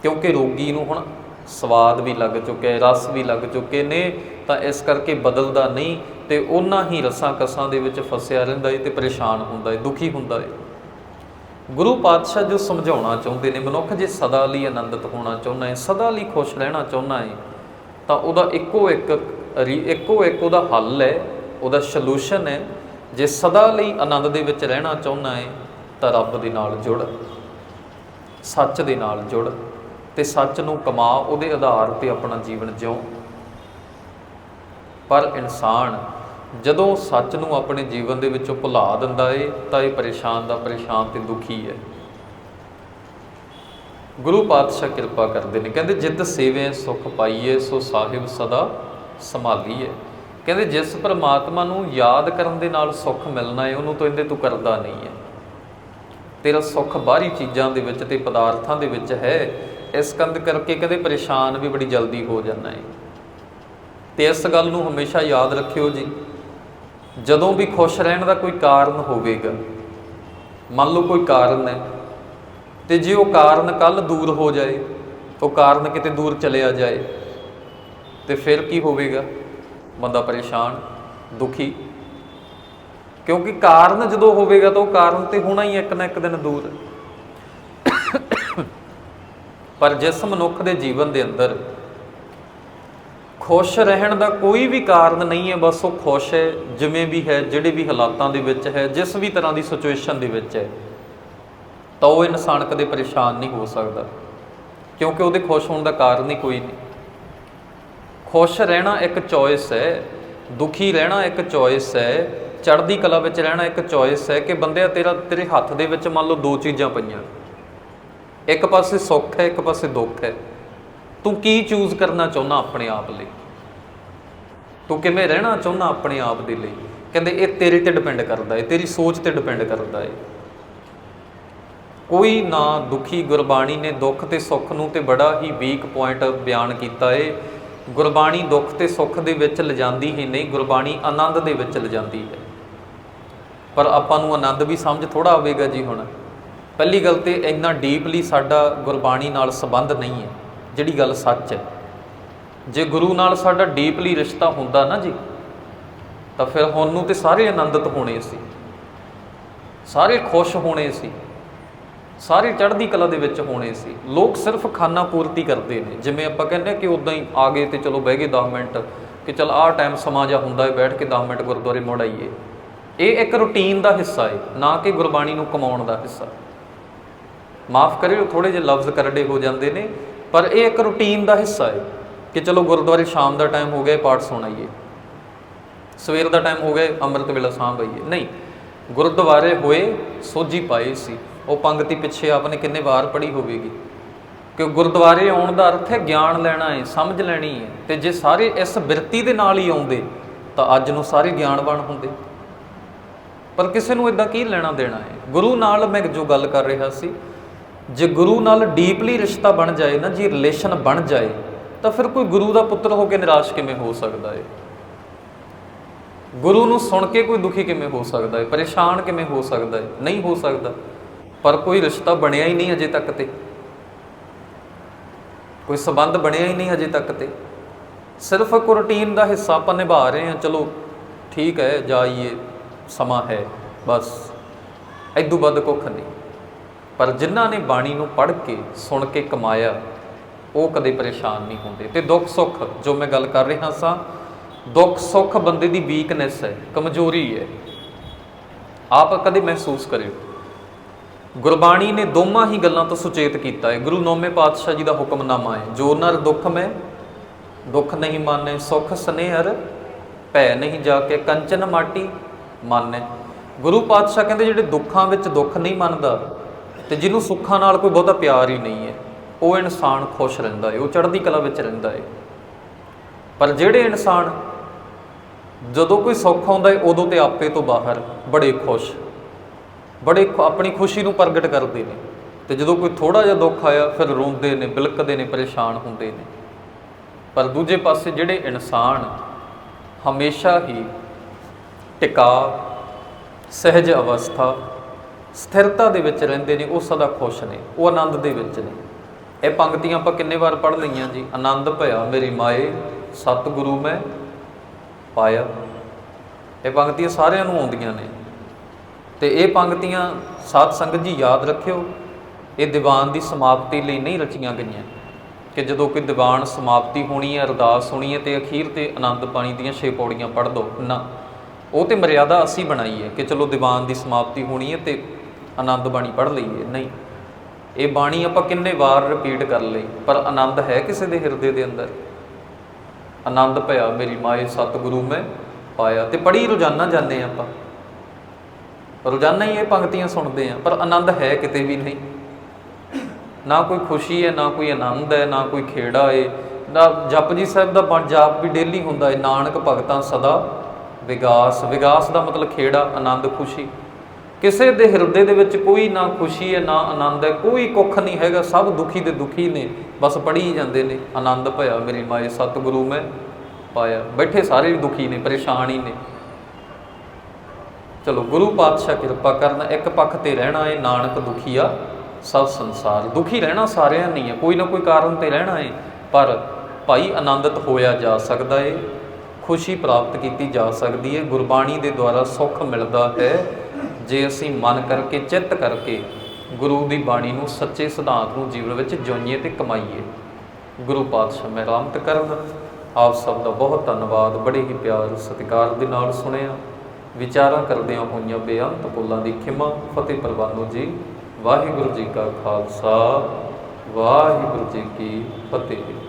ਕਿਉਂਕਿ ਰੋਗੀ ਨੂੰ ਹੁਣ ਸਵਾਦ ਵੀ ਲੱਗ ਚੁੱਕਿਆ ਰਸ ਵੀ ਲੱਗ ਚੁੱਕੇ ਨੇ, ਤਾਂ ਇਸ ਕਰਕੇ ਬਦਲਦਾ ਨਹੀਂ ਤੇ ਉਹਨਾਂ ਹੀ ਰਸਾਂ ਕਸਾਂ ਦੇ ਵਿੱਚ ਫਸਿਆ ਰਹਿੰਦਾ ਏ ਤੇ ਪਰੇਸ਼ਾਨ ਹੁੰਦਾ ਏ, ਦੁਖੀ ਹੁੰਦਾ ਹੈ ਗੁਰੂ ਪਾਤਸ਼ਾਹ ਜੋ ਸਮਝਾਉਣਾ ਚਾਹੁੰਦੇ ਨੇ, ਮਨੁੱਖ ਜੇ ਸਦਾ ਲਈ ਆਨੰਦਿਤ ਹੋਣਾ ਚਾਹੁੰਦਾ ਹੈ ਸਦਾ ਲਈ ਖੁਸ਼ ਰਹਿਣਾ ਚਾਹੁੰਦਾ ਹੈ ਤਾਂ ਉਹਦਾ ਇੱਕੋ ਇੱਕ ਇੱਕੋ ਇੱਕ ਉਹਦਾ ਹੱਲ ਹੈ ਉਹਦਾ ਸੋਲੂਸ਼ਨ ਹੈ ਜੇ ਸਦਾ ਲਈ ਆਨੰਦ ਦੇ ਵਿੱਚ ਰਹਿਣਾ ਚਾਹੁੰਦਾ ਹੈ ਤਾਂ ਰੱਬ ਦੇ ਨਾਲ ਜੁੜ। ਸੱਚ ਦੇ ਨਾਲ ਜੁੜ ਤੇ ਸੱਚ ਨੂੰ ਕਮਾ ਉਹਦੇ ਆਧਾਰ ਤੇ ਆਪਣਾ ਜੀਵਨ ਜਿਉ। ਪਰ ਇਨਸਾਨ ਜਦੋਂ ਸੱਚ ਨੂੰ ਆਪਣੇ ਜੀਵਨ ਦੇ ਵਿੱਚੋਂ ਭੁਲਾ ਦਿੰਦਾ ਏ, ਤਾਂ ਇਹ ਪਰੇਸ਼ਾਨ ਦਾ ਪਰੇਸ਼ਾਨ ਤੇ ਦੁਖੀ ਹੈ ਗੁਰੂ ਪਾਤਸ਼ਾਹ ਕਿਰਪਾ ਕਰਦੇ ਨੇ। ਕਹਿੰਦੇ ਜਿੱਦ ਸੇਵੇ ਸੁਖ ਪਾਈਏ, ਸੋ ਸਾਹਿਬ ਸਦਾ ਸੰਭਾਲੀਏ। ਕਹਿੰਦੇ, ਜਿਸ ਪਰਮਾਤਮਾ ਨੂੰ ਯਾਦ ਕਰਨ ਦੇ ਨਾਲ ਸੁੱਖ ਮਿਲਣਾ ਏ, ਉਹਨੂੰ ਤੋਂ ਇਹਦੇ ਤੂੰ ਕਰਦਾ ਨਹੀਂ ਹੈ ਤੇਰਾ ਸੁੱਖ ਬਾਹਰੀ ਚੀਜ਼ਾਂ ਦੇ ਵਿੱਚ ਤੇ ਪਦਾਰਥਾਂ ਦੇ ਵਿੱਚ ਹੈ। ਇਸ ਕੰਧ ਕਰਕੇ ਕਦੇ ਪਰੇਸ਼ਾਨ ਵੀ ਬੜੀ ਜਲਦੀ ਹੋ ਜਾਂਦਾ ਹੈ ਤੇ ਇਸ ਗੱਲ ਨੂੰ ਹਮੇਸ਼ਾ ਯਾਦ ਰੱਖਿਓ ਜੀ। ਜਦੋਂ ਵੀ ਖੁਸ਼ ਰਹਿਣ ਦਾ ਕੋਈ ਕਾਰਨ ਹੋਵੇਗਾ, ਮੰਨ ਲਓ ਕੋਈ ਕਾਰਨ ਹੈ, ਤੇ ਜੇ ਉਹ ਕਾਰਨ ਕੱਲ ਦੂਰ ਹੋ ਜਾਏ, ਉਹ ਕਾਰਨ ਕਿਤੇ ਦੂਰ ਚਲਿਆ ਜਾਏ, ਤੇ ਫਿਰ ਕੀ ਹੋਵੇਗਾ? ਬੰਦਾ ਪਰੇਸ਼ਾਨ, ਦੁਖੀ ਕਿਉਂਕਿ ਕਾਰਨ ਜਦੋਂ ਹੋਵੇਗਾ ਤਾਂ ਉਹ ਕਾਰਨ ਤੇ ਹੋਣਾ ਹੀ ਇੱਕ ਨਾ ਇੱਕ ਦਿਨ ਦੂਰ। ਪਰ ਜਿਸ ਮਨੁੱਖ ਦੇ ਜੀਵਨ ਦੇ ਅੰਦਰ ਖੁਸ਼ ਰਹਿਣ ਦਾ ਕੋਈ ਵੀ ਕਾਰਨ ਨਹੀਂ ਹੈ, ਬਸ ਉਹ ਖੁਸ਼ ਹੈ, ਜਿਵੇਂ ਵੀ ਹੈ, ਜਿਹੜੇ ਵੀ ਹਾਲਾਤਾਂ ਦੇ ਵਿੱਚ ਹੈ, ਜਿਸ ਵੀ ਤਰ੍ਹਾਂ ਦੀ ਸਿਚੁਏਸ਼ਨ ਦੇ ਵਿੱਚ ਹੈ, ਤਾਂ ਉਹ ਇਨਸਾਨ ਕਦੇ ਪਰੇਸ਼ਾਨ ਨਹੀਂ ਹੋ ਸਕਦਾ। ਕਿਉਂਕਿ ਉਹਦੇ ਖੁਸ਼ ਹੋਣ ਦਾ ਕਾਰਨ ਹੀ ਕੋਈ ਨਹੀਂ। ਖੁਸ਼ ਰਹਿਣਾ ਇੱਕ ਚੋਇਸ ਹੈ, ਦੁਖੀ ਰਹਿਣਾ ਇੱਕ ਚੋਇਸ ਹੈ ਚੜ੍ਹਦੀ ਕਲਾ ਵਿੱਚ ਰਹਿਣਾ ਇੱਕ ਚੋਇਸ ਹੈ ਕਿ ਬੰਦਿਆ ਤੇਰਾ, ਤੇਰੇ ਹੱਥ ਦੇ ਵਿੱਚ ਮੰਨ ਲਓ ਦੋ ਚੀਜ਼ਾਂ ਪਈਆਂ। ਇੱਕ ਪਾਸੇ ਸੁੱਖ ਹੈ, ਇੱਕ ਪਾਸੇ ਦੁੱਖ ਹੈ। ਤੂੰ ਕੀ ਚੂਜ਼ ਕਰਨਾ ਚਾਹੁੰਦਾ ਆਪਣੇ ਆਪ ਲਈ? ਤੂੰ ਕਿਵੇਂ ਰਹਿਣਾ ਚਾਹੁੰਦਾ ਆਪਣੇ ਆਪ ਦੇ ਲਈ? ਕਹਿੰਦੇ ਇਹ ਤੇਰੇ ਤੇ ਡਿਪੈਂਡ ਕਰਦਾ ਹੈ ਤੇਰੀ ਸੋਚ ਤੇ ਡਿਪੈਂਡ ਕਰਦਾ ਹੈ ਕੋਈ ਨਾ ਦੁਖੀ ਗੁਰਬਾਣੀ ਨੇ ਦੁੱਖ ਤੇ ਸੁੱਖ ਨੂੰ ਤੇ ਬੜਾ ਹੀ ਵੀਕ ਪੁਆਇੰਟ ਬਿਆਨ ਕੀਤਾ ਏ। ਗੁਰਬਾਣੀ ਦੁੱਖ ਤੇ ਸੁੱਖ ਦੇ ਵਿੱਚ ਲਿਜਾਂਦੀ ਹੀ ਨਹੀਂ, ਗੁਰਬਾਣੀ ਆਨੰਦ ਦੇ ਵਿੱਚ ਲਿਜਾਂਦੀ ਹੈ। ਪਰ ਆਪਾਂ ਨੂੰ ਆਨੰਦ ਵੀ ਸਮਝ ਥੋੜਾ ਆਵੇਗਾ ਜੀ ਹੁਣ। ਪਹਿਲੀ ਗੱਲ ਤੇ ਇੰਨਾ ਡੀਪਲੀ ਸਾਡਾ ਗੁਰਬਾਣੀ ਨਾਲ ਸੰਬੰਧ ਨਹੀਂ ਹੈ, ਜਿਹੜੀ ਗੱਲ ਸੱਚ ਹੈ। ਜੇ ਗੁਰੂ ਨਾਲ ਸਾਡਾ ਡੀਪਲੀ ਰਿਸ਼ਤਾ ਹੁੰਦਾ ਨਾ ਜੀ, ਤਾਂ ਫਿਰ ਹੁਣ ਨੂੰ ਤੇ ਸਾਰੇ ਆਨੰਦਿਤ ਹੋਣੇ ਸੀ। ਸਾਰੇ ਖੁਸ਼ ਹੋਣੇ ਸੀ। ਸਾਰੇ ਚੜ੍ਹਦੀ ਕਲਾ ਦੇ ਵਿੱਚ ਹੋਣੇ ਸੀ। ਲੋਕ ਸਿਰਫ ਖਾਨਾ ਪੂਰਤੀ ਕਰਦੇ ਨੇ। ਜਿਵੇਂ ਆਪਾਂ ਕਹਿੰਦੇ ਹਾਂ ਕਿ ਉਦਾਂ ਹੀ ਆ ਗਏ ਤੇ ਚਲੋ ਬਹਿ ਗਏ 10 ਮਿੰਟ ਕਿ ਚਲ ਆਹ ਟਾਈਮ ਸਮਾਂ ਜਾ ਹੁੰਦਾ ਹੈ, ਬੈਠ ਕੇ 10 ਮਿੰਟ ਗੁਰਦੁਆਰੇ ਮੁੜ ਆਈਏ। ਇਹ ਇੱਕ ਰੁਟੀਨ ਦਾ ਹਿੱਸਾ ਹੈ ਨਾ ਕਿ ਗੁਰਬਾਣੀ ਨੂੰ ਕਮਾਉਣ ਦਾ ਹਿੱਸਾ। ਮਾਫ ਕਰਿਓ ਥੋੜੇ ਜਿਹੇ ਲਫ਼ਜ਼ ਕਰੜੇ ਹੋ ਜਾਂਦੇ ਨੇ, ਪਰ ਇਹ ਇੱਕ ਰੁਟੀਨ ਦਾ ਹਿੱਸਾ ਹੈ ਕਿ ਚਲੋ ਗੁਰਦੁਆਰੇ ਸ਼ਾਮ ਦਾ ਟਾਈਮ ਹੋ ਗਿਆ ਪਾਠ ਸੁਣਾਈਏ। ਸਵੇਰ ਦਾ ਟਾਈਮ ਹੋ ਗਿਆ ਅੰਮ੍ਰਿਤ ਵੇਲਾ ਸਾਂਭ ਆਈਏ। ਨਹੀਂ, ਗੁਰਦੁਆਰੇ ਹੋਏ ਸੋਝੀ ਪਾਈ ਸੀ। ਉਹ ਪੰਗਤੀ ਪਿੱਛੇ ਆਪਨੇ ਕਿੰਨੇ ਵਾਰ ਪੜ੍ਹੀ ਹੋਵੇਗੀ। ਕਿ ਗੁਰਦੁਆਰੇ ਆਉਣ ਦਾ ਅਰਥ ਹੈ ਗਿਆਨ ਲੈਣਾ ਹੈ ਸਮਝ ਲੈਣੀ ਹੈ ਤੇ ਜੇ ਸਾਰੇ ਇਸ ਬਿਰਤੀ ਦੇ ਨਾਲ ਹੀ ਆਉਂਦੇ, ਤਾਂ ਅੱਜ ਨੂੰ ਸਾਰੇ ਗਿਆਨਵਾਨ ਹੁੰਦੇ। ਪਰ ਕਿਸੇ ਨੂੰ ਇਦਾਂ ਕੀ ਲੈਣਾ ਦੇਣਾ ਹੈ? ਗੁਰੂ ਨਾਲ ਮੈਂ ਜੋ ਗੱਲ ਕਰ ਰਿਹਾ ਸੀ, ਜੇ ਗੁਰੂ ਨਾਲ ਡੀਪਲੀ ਰਿਸ਼ਤਾ ਬਣ ਜਾਏ ਨਾ, ਜੀ ਰਿਲੇਸ਼ਨ ਬਣ ਜਾਏ, ਤਾਂ ਫਿਰ ਕੋਈ ਗੁਰੂ ਦਾ ਪੁੱਤਰ ਹੋ ਕੇ ਨਿਰਾਸ਼ ਕਿਵੇਂ ਹੋ ਸਕਦਾ ਹੈ? ਗੁਰੂ ਨੂੰ ਸੁਣ ਕੇ ਕੋਈ ਦੁਖੀ ਕਿਵੇਂ ਹੋ ਸਕਦਾ ਹੈ? ਪਰੇਸ਼ਾਨ ਕਿਵੇਂ ਹੋ ਸਕਦਾ ਹੈ? ਨਹੀਂ ਹੋ ਸਕਦਾ। ਪਰ ਕੋਈ ਰਿਸ਼ਤਾ ਬਣਿਆ ਹੀ ਨਹੀਂ ਅਜੇ ਤੱਕ ਤੇ। ਕੋਈ ਸਬੰਧ ਬਣਿਆ ਹੀ ਨਹੀਂ ਅਜੇ ਤੱਕ ਤੇ। ਸਿਰਫ ਇੱਕ ਰੂਟੀਨ ਦਾ ਹਿੱਸਾ ਆਪਾਂ ਨਿਭਾ ਰਹੇ ਹਾਂ, ਚਲੋ, ਠੀਕ ਹੈ, ਜਾਈਏ। ਸਮਾਂ ਹੈ, ਬਸ ਐਦੂ ਵੱਧ ਕੁੱਖ ਨਹੀਂ। ਪਰ ਜਿਨ੍ਹਾਂ ਨੇ ਬਾਣੀ ਨੂੰ ਪੜ੍ਹ ਕੇ, ਸੁਣ ਕੇ ਕਮਾਇਆ, ਉਹ ਕਦੇ ਪਰੇਸ਼ਾਨ ਨਹੀਂ ਹੁੰਦੇ। ਤੇ ਦੁੱਖ ਸੁੱਖ, ਜੋ ਮੈਂ ਗੱਲ ਕਰ ਰਿਹਾ ਸਾਂ, ਦੁੱਖ ਸੁੱਖ ਬੰਦੇ ਦੀ ਵੀਕਨੈਸ ਹੈ, ਕਮਜ਼ੋਰੀ ਹੈ। ਆਪ ਕਦੇ ਮਹਿਸੂਸ ਕਰਿਓ। ਗੁਰਬਾਣੀ ਨੇ ਦੋਵਾਂ ਹੀ ਗੱਲਾਂ ਤੋਂ ਸੁਚੇਤ ਕੀਤਾ ਹੈ। ਗੁਰੂ ਨੌਵੇਂ ਪਾਤਸ਼ਾਹ ਜੀ ਦਾ ਹੁਕਮਨਾਮਾ ਹੈ, ਜੋ ਨਰ ਦੁੱਖ ਮੈਂ, ਦੁੱਖ ਨਹੀਂ ਮਾਨੇ, ਸੁਖ ਸਨੇਹਰ, ਭੈ ਨਹੀਂ ਜਾ ਕੇ ਕੰਚਨ ਮਾਟੀ ਮਾਨੇ ਗੁਰੂ ਪਾਤਸ਼ਾਹ ਕਹਿੰਦੇ ਜਿਹੜੇ ਦੁੱਖਾਂ ਵਿੱਚ ਦੁੱਖ ਨਹੀਂ ਮੰਨਦਾ ਤੇ ਜਿਹਨੂੰ ਸੁੱਖਾਂ ਨਾਲ ਕੋਈ ਬਹੁਤਾ ਪਿਆਰ ਹੀ ਨਹੀਂ ਹੈ, ਉਹ ਇਨਸਾਨ ਖੁਸ਼ ਰਹਿੰਦਾ ਹੈ ਉਹ ਚੜ੍ਹਦੀ ਕਲਾ ਵਿੱਚ ਰਹਿੰਦਾ ਹੈ ਪਰ ਜਿਹੜੇ ਇਨਸਾਨ ਜਦੋਂ ਕੋਈ ਸੁੱਖ ਆਉਂਦਾ ਹੈ ਉਦੋਂ ਤੇ ਆਪੇ ਤੋਂ ਬਾਹਰ ਬੜੇ ਖੁਸ਼, ਬੜੇ ਆਪਣੀ ਖੁਸ਼ੀ ਨੂੰ ਪ੍ਰਗਟ ਕਰਦੇ ਨੇ। ਤੇ ਜਦੋਂ ਕੋਈ ਥੋੜਾ ਜਿਹਾ ਦੁੱਖ ਆਇਆ, ਫਿਰ ਰੋਂਦੇ ਨੇ, ਬਿਲਕਦੇ ਨੇ, ਪਰੇਸ਼ਾਨ ਹੁੰਦੇ ਨੇ। ਪਰ ਦੂਜੇ ਪਾਸੇ ਜਿਹੜੇ ਇਨਸਾਨ ਹਮੇਸ਼ਾ ਹੀ ਟਿਕਾ, ਸਹਿਜ ਅਵਸਥਾ, ਸਥਿਰਤਾ ਦੇ ਵਿੱਚ ਰਹਿੰਦੇ ਨੇ, ਉਹ ਸਦਾ ਖੁਸ਼ ਨੇ, ਉਹ ਆਨੰਦ ਦੇ ਵਿੱਚ ਨੇ। ਇਹ ਪੰਕਤੀਆਂ ਆਪਾਂ ਕਿੰਨੇ ਵਾਰ ਪੜ੍ਹ ਲਈਆਂ ਜੀ? ਆਨੰਦ ਭਇਆ, ਮੇਰੀ ਮਾਏ, ਸਤਿਗੁਰੂ ਮੈਂ ਪਾਇਆ। ਇਹ ਪੰਕਤੀਆਂ ਸਾਰਿਆਂ ਨੂੰ ਆਉਂਦੀਆਂ ਨੇ। ਤੇ ਇਹ ਪੰਕਤੀਆਂ ਸਾਧ ਸੰਗਤ ਜੀ ਯਾਦ ਰੱਖਿਓ, ਇਹ ਦੀਵਾਨ ਦੀ ਸਮਾਪਤੀ ਲਈ ਨਹੀਂ ਰਚੀਆਂ ਗਈਆਂ। ਕਿ ਜਦੋਂ ਕੋਈ ਦੀਵਾਨ ਸਮਾਪਤੀ ਹੋਣੀ ਹੈ, ਅਰਦਾਸ ਹੋਣੀ ਹੈ, ਤੇ ਅਖੀਰ ਤੇ ਆਨੰਦ ਪਾਣੀ ਦੀਆਂ ਛੇ ਪੌੜੀਆਂ ਪੜ੍ਹ ਦੋ। ਨਾ। ਉਹ ਤੇ ਮਰਿਆਦਾ ਅਸੀਂ ਬਣਾਈ ਹੈ ਕਿ ਚਲੋ ਦੀਵਾਨ ਦੀ ਸਮਾਪਤੀ ਹੋਣੀ ਹੈ ਤੇ ਆਨੰਦ ਬਾਣੀ ਪੜ੍ਹ ਲਈਏ। ਨਹੀਂ। ਇਹ ਬਾਣੀ ਆਪਾਂ ਕਿੰਨੇ ਵਾਰ ਰਿਪੀਟ ਕਰ ਲਈ, ਪਰ ਆਨੰਦ ਹੈ ਕਿਸੇ ਦੇ ਹਿਰਦੇ ਦੇ ਅੰਦਰ? ਆਨੰਦ ਭਇਆ, ਮੇਰੀ ਮਾਏ ਸਤਿਗੁਰੂ ਮੈਂ ਪਾਇਆ। ਤੇ ਪੜ੍ਹੀ ਰੋਜ਼ਾਨਾ ਜਾਂਦੇ ਹਾਂ ਆਪਾਂ। ਰੋਜ਼ਾਨਾ ਹੀ ਇਹ ਪੰਕਤੀਆਂ ਸੁਣਦੇ ਆ ਪਰ ਆਨੰਦ ਹੈ ਕਿਤੇ ਵੀ ਨਹੀਂ। ਨਾ ਕੋਈ ਖੁਸ਼ੀ ਹੈ, ਨਾ ਕੋਈ ਆਨੰਦ ਹੈ, ਨਾ ਕੋਈ ਖੇੜਾ ਹੈ। ਨਾ ਜਪਜੀ ਸਾਹਿਬ ਦਾ ਜਾਪ ਵੀ ਡੇਲੀ ਹੁੰਦਾ ਹੈ, ਨਾਨਕ ਭਗਤਾਂ ਸਦਾ ਵਿਗਾਸ ਵਿਗਾਸ ਦਾ ਮਤਲਬ ਖੇੜਾ, ਆਨੰਦ, ਖੁਸ਼ੀ। ਕਿਸੇ ਦੇ ਹਿਰਦੇ ਦੇ ਵਿੱਚ ਕੋਈ ਨਾ ਖੁਸ਼ੀ ਹੈ, ਨਾ ਆਨੰਦ ਹੈ, ਕੋਈ ਕੁੱਖ ਨਹੀਂ ਹੈਗਾ, ਸਭ ਦੁਖੀ ਦੇ ਦੁਖੀ ਨੇ। ਬਸ ਪੜੀ ਹੀ ਜਾਂਦੇ ਨੇ, ਆਨੰਦ ਭਇਆ ਮੇਰੀ ਮਾਏ, ਸਤਿਗੁਰੂ ਮੈਂ ਪਾਇਆ। ਬੈਠੇ ਸਾਰੇ ਦੁਖੀ ਨੇ, ਪਰੇਸ਼ਾਨ ਹੀ ਨੇ। ਚਲੋ, ਗੁਰੂ ਪਾਤਸ਼ਾਹ ਕਿਰਪਾ ਕਰਨ, ਇੱਕ ਪੱਖ ਤੇ ਰਹਿਣਾ ਏ, ਨਾਨਕ ਦੁਖੀਆ, ਸਭ ਸੰਸਾਰ। ਦੁਖੀ ਰਹਿਣਾ ਸਾਰਿਆਂ ਨਹੀਂ ਹੈ, ਕੋਈ ਨਾ ਕੋਈ ਕਾਰਨ ਤੇ ਰਹਿਣਾ ਏ, ਪਰ ਭਾਈ ਆਨੰਦਿਤ ਹੋਇਆ ਜਾ ਸਕਦਾ ਏ। ਖੁਸ਼ੀ ਪ੍ਰਾਪਤ ਕੀਤੀ ਜਾ ਸਕਦੀ ਹੈ। ਗੁਰਬਾਣੀ ਦੇ ਦੁਆਰਾ ਸੁੱਖ ਮਿਲਦਾ ਹੈ। ਜੇ ਅਸੀਂ ਮਨ ਕਰਕੇ, ਚਿੱਤ ਕਰਕੇ ਗੁਰੂ ਦੀ ਬਾਣੀ ਨੂੰ ਸੱਚੇ ਸਿਧਾਂਤ ਨੂੰ ਜੀਵਨ ਵਿੱਚ ਜਿਉਈਏ ਤੇ ਕਮਾਈਏ। ਗੁਰੂ ਪਾਤਸ਼ਾਹ ਮਿਹਰਮਤ ਕਰਨ। ਆਪ ਸਭ ਦਾ ਬਹੁਤ ਧੰਨਵਾਦ। ਬੜੇ ਹੀ ਪਿਆਰ ਸਤਿਕਾਰ ਦੇ ਨਾਲ ਸੁਣਿਆ। ਵਿਚਾਰਾਂ ਕਰਦਿਆਂ ਹੋਈਆਂ ਬੇਅੰਤ ਪੁੱਲਾਂ ਦੀ ਖਿਮਾ। ਫਤਿਹ ਪ੍ਰਵਾਨੋ ਜੀ, ਵਾਹਿਗੁਰੂ ਜੀ ਕਾ ਖਾਲਸਾ, ਵਾਹਿਗੁਰੂ ਜੀ ਕੀ ਫਤਿਹ।